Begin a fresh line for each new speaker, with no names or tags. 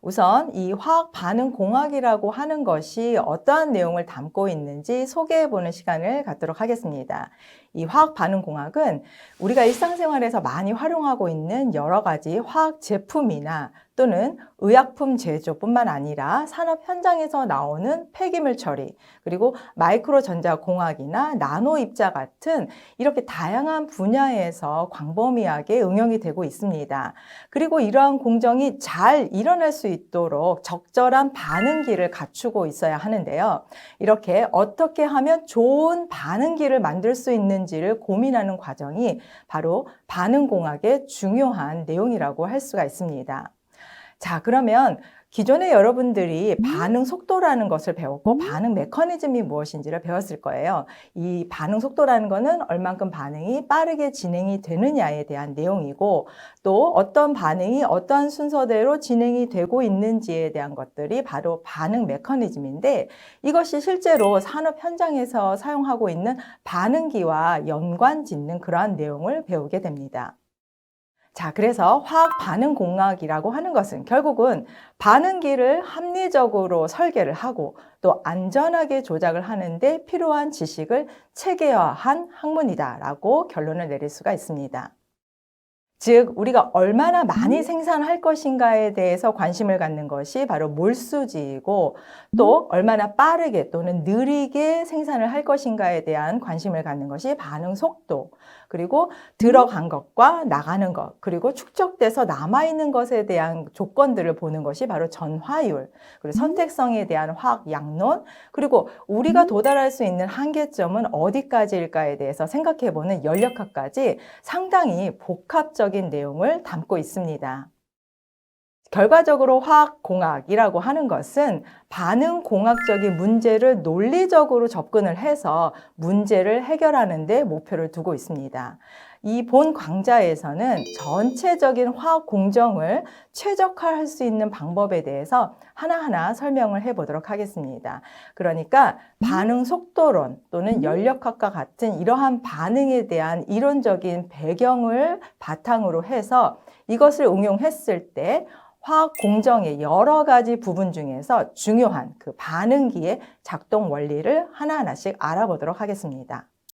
우선 이 화학 반응 공학이라고 하는 것이 어떠한 내용을 담고 있는지 소개해 보는 시간을 갖도록 하겠습니다. 이 화학 반응 공학은 우리가 일상생활에서 많이 활용하고 있는 여러 가지 화학 제품이나 또는 의약품 제조뿐만 아니라 산업 현장에서 나오는 폐기물 처리, 그리고 마이크로 전자 공학이나 나노 입자 같은 이렇게 다양한 분야에서 광범위하게 응용이 되고 있습니다. 그리고 이러한 공정이 잘 일어날 수 있도록 적절한 반응기를 갖추고 있어야 하는데요. 이렇게 어떻게 하면 좋은 반응기를 만들 수 있는지를 고민하는 과정이 바로 반응공학의 중요한 내용이라고 할 수가 있습니다. 자, 그러면 기존에 여러분들이 반응 속도라는 것을 배웠고 반응 메커니즘이 무엇인지를 배웠을 거예요. 이 반응 속도라는 것은 얼만큼 반응이 빠르게 진행이 되느냐에 대한 내용이고 또 어떤 반응이 어떠한 순서대로 진행이 되고 있는지에 대한 것들이 바로 반응 메커니즘인데 이것이 실제로 산업 현장에서 사용하고 있는 반응기와 연관 짓는 그러한 내용을 배우게 됩니다. 자, 그래서 화학 반응 공학이라고 하는 것은 결국은 반응기를 합리적으로 설계를 하고 또 안전하게 조작을 하는데 필요한 지식을 체계화한 학문이다라고 결론을 내릴 수가 있습니다. 즉, 우리가 얼마나 많이 생산할 것인가에 대해서 관심을 갖는 것이 바로 몰수지이고 또 얼마나 빠르게 또는 느리게 생산을 할 것인가에 대한 관심을 갖는 것이 반응 속도, 그리고 들어간 것과 나가는 것, 그리고 축적돼서 남아있는 것에 대한 조건들을 보는 것이 바로 전화율, 그리고 선택성에 대한 화학 양론, 그리고 우리가 도달할 수 있는 한계점은 어디까지일까에 대해서 생각해보는 연력학까지 상당히 복합적 인 내용을 담고 있습니다. 결과적으로 화학공학이라고 하는 것은 반응 공학적인 문제를 논리적으로 접근을 해서 문제를 해결하는 데 목표를 두고 있습니다. 이 본 강좌에서는 전체적인 화학 공정을 최적화할 수 있는 방법에 대해서 하나하나 설명을 해 보도록 하겠습니다. 그러니까 반응 속도론 또는 연력학과 같은 이러한 반응에 대한 이론적인 배경을 바탕으로 해서 이것을 응용했을 때 화학 공정의 여러 가지 부분 중에서 중요한 그 반응기의 작동 원리를 하나하나씩 알아보도록 하겠습니다.